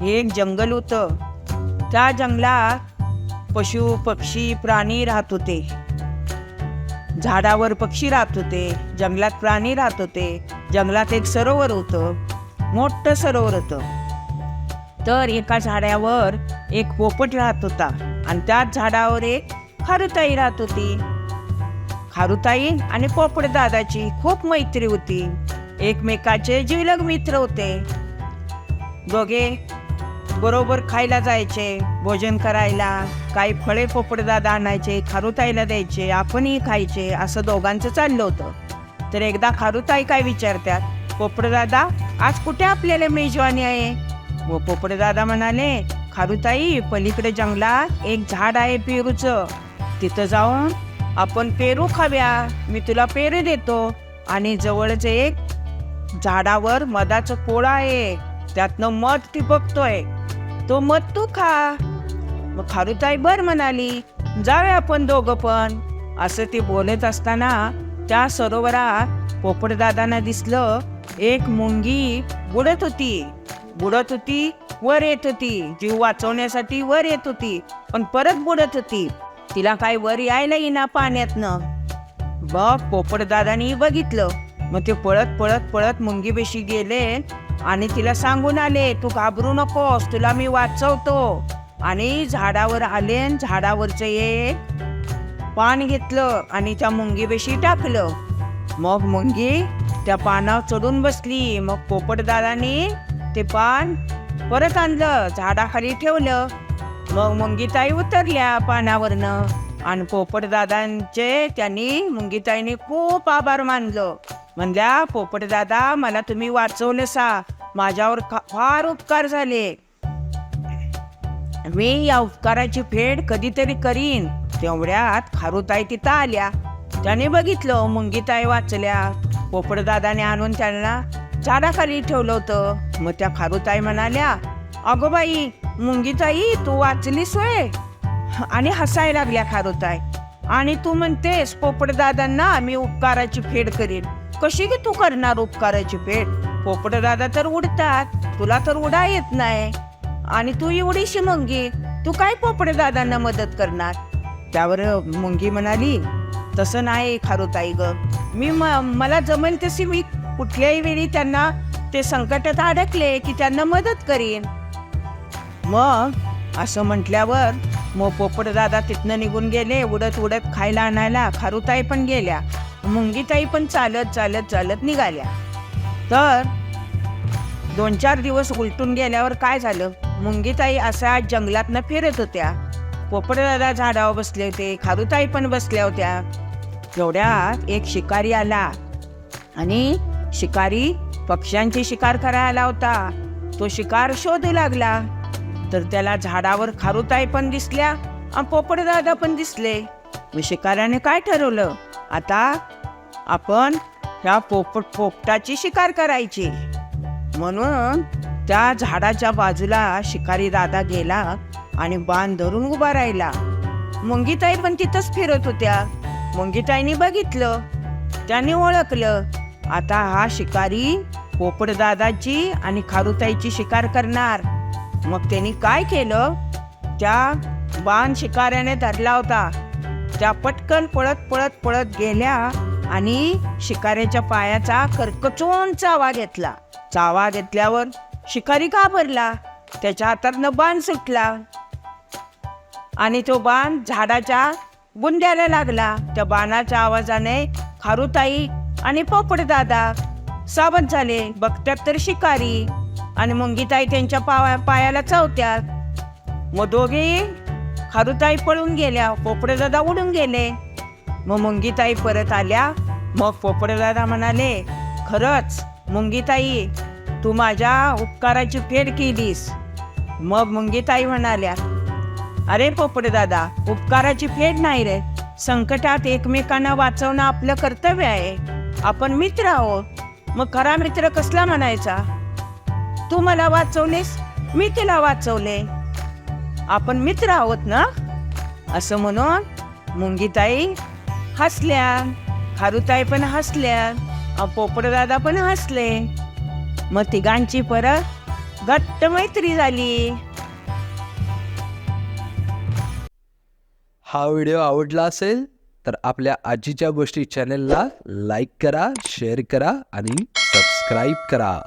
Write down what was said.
हे एक जंगल होतं. त्या जंगलात पशु पक्षी प्राणी राहत होते. झाडावर पक्षी राहत होते जंगलात प्राणी राहत होते. जंगलात एक सरोवर होतं मोठं सरोवर होतं. तर एका झाडावर एक पोपट राहत होता आणि त्याच झाडावर एक खारुताई राहत होती. खारुताई आणि पोपट दादाची खूप मैत्री होती. एकमेकाचे जिवलग मित्र होते. दोघे बरोबर खायला जायचे भोजन करायला काही फळे दादा आणायचे खारुताईला द्यायचे आपणही खायचे असं दोघांचं चाललं होतं. तर एकदा खारुताई काय विचारतात? पोपटदादा आज कुठे आपल्याला मेजवानी आहे? व पोपटदादा म्हणाले खारुताई पलीकडे जंगलात एक झाड आहे पेरूचं. तिथं जाऊन आपण पेरू खाव्या मी तुला पेरू देतो. आणि जवळच एक झाडावर मधाचं पोळ आहे. त्यातनं मध टिपकतोय तो मध तू खा. मग खारुताई बर म्हणाली जाऊया आपण दोघं पण. असं ती बोलत असताना त्या सरोवरात पोपटदादांना दिसलं. एक मुंगी बुडत होती. बुडत होती वर येत होती. जीव वाचवण्यासाठी वर येत होती पण परत बुडत होती. तिला काय वर यायला येईना पाण्यातनं. बघ पोपटदादानी बघितलं. मग ते पळत पळत पळत मुंगीबेशी गेले. आणि तिला सांगून आले तू घाबरू नकोस तुला मी वाचवतो. आणि झाडावर आले आणि झाडावरचं एक पान घेतलं आणि त्या मुंगीबेशी टाकलं. मग मुंगी त्या पानावर चढून बसली. मग पोपटदाराने ते पान परत आणलं झाडाखाली ठेवलं. मग मुंगीताई उतरल्या पानावरनं आणि पोपटदादांचे त्यांनी मुंगीताईने खूप आभार मानलं. म्हणल्या पोपटदादा मला तुम्ही वाचवलं सा माझ्यावर फार उपकार झाले. मी या उपकाराची फेड कधीतरी करीन. तेवढ्यात खारुताई तिथं आल्या. त्याने बघितलं मुंगीताई वाचल्या. पोपटदादाने आणून त्यांना झाडाखाली ठेवलं होतं. मग त्या खारुताई म्हणाल्या अगो बाई मुंगीताई तू वाचलीस होय? आणि हसायला लागल्या खारुताई. आणि तू म्हणतेस पोपटदादांना मी उपकाराची फेड करीन. कशी की तू करणार उपकाराची पेट? पोपट दादा तर उडतात तुला तर उडा येत नाही. आणि तू एवढीशी मुंगी तू काय पोपटदादांना मदत करणार? त्यावर मुंगी म्हणाली तसं नाही खारुताई ग. मी म मला जमेल तशी मी कुठल्याही वेळी त्यांना ते संकटात अडकले की त्यांना मदत करीन. मग असं म्हटल्यावर मग पोपटदादा तिथनं निघून गेले उडत उडत खायला आणायला खारुताई पण गेल्या. मुंगीताई पण चालत चालत चालत निघाल्या. तर दोन चार दिवस उलटून गेल्यावर काय झालं? मुंगीताई अशा जंगलातनं फिरत होत्या. पोपटदादा झाडावर बसले होते खारुताई पण बसल्या होत्या. तेवढ्यात एक शिकारी आला आणि शिकारी पक्ष्यांची शिकार करायला आला होता. तो शिकार शोधू लागला. तर त्याला झाडावर खारुताई पण दिसल्या आणि पोपटदादा पण दिसले. मग शिकाऱ्याने काय ठरवलं? आता आपण ह्या पोपट पोपटाची शिकार करायची. म्हणून त्या झाडाच्या बाजूला शिकारी दादा गेला आणि बाण धरून उभा राहिला. मुंगीताई पण तिथंच फिरत होत्या. मुंगीताईनी बघितलं. त्याने ओळखलं. आता हा शिकारी पोपटदादाची आणि खारुताईची शिकार करणार. मग त्यांनी काय केलं? त्या बाण शिकाऱ्याने धरला होता. त्या पटकन पळत पळत पळत गेल्या आणि शिकाऱ्याच्या पायाचा कर्कचोन चावा घेतला. चावा घेतल्यावर शिकारी का भरला? त्याच्या हातातनं बाण सुटला. आणि तो बाण झाडाच्या बुंद्याला लागला. त्या बाणाच्या आवाजाने खारुताई आणि पोपटदादा सावध झाले. बघतात तर शिकारी आणि मुंगीताई त्यांच्या पाया पायाला चावत्यात मग दोघे खारुताई पळून गेल्या. पोपटदादा उडून गेले. मग मुंगीताई परत आल्या. मग पोपटदादा म्हणाले खरंच मुंगीताई तू माझ्या उपकाराची फेड केलीस. मग मुंगीताई म्हणाल्या अरे पोपटदादा उपकाराची फेड नाही रे. संकटात एकमेकांना वाचवणं आपलं कर्तव्य आहे. आपण मित्र आहोत मग खरा मित्र कसला म्हणायचा? तू मला वाचवलेस मी तिला वाचवले. आपण मित्र आहोत ना? असं म्हणून मुंगीताई हसल्या. खारुताई पण हसल्या पोपडदादा पोपटदादा पण हसले. मग तिघांची परत घट्ट मैत्री झाली. हा व्हिडिओ आवडला असेल तर आपल्या आजीच्या गोष्टी चॅनेलला लाईक करा शेअर करा आणि सबस्क्राईब करा.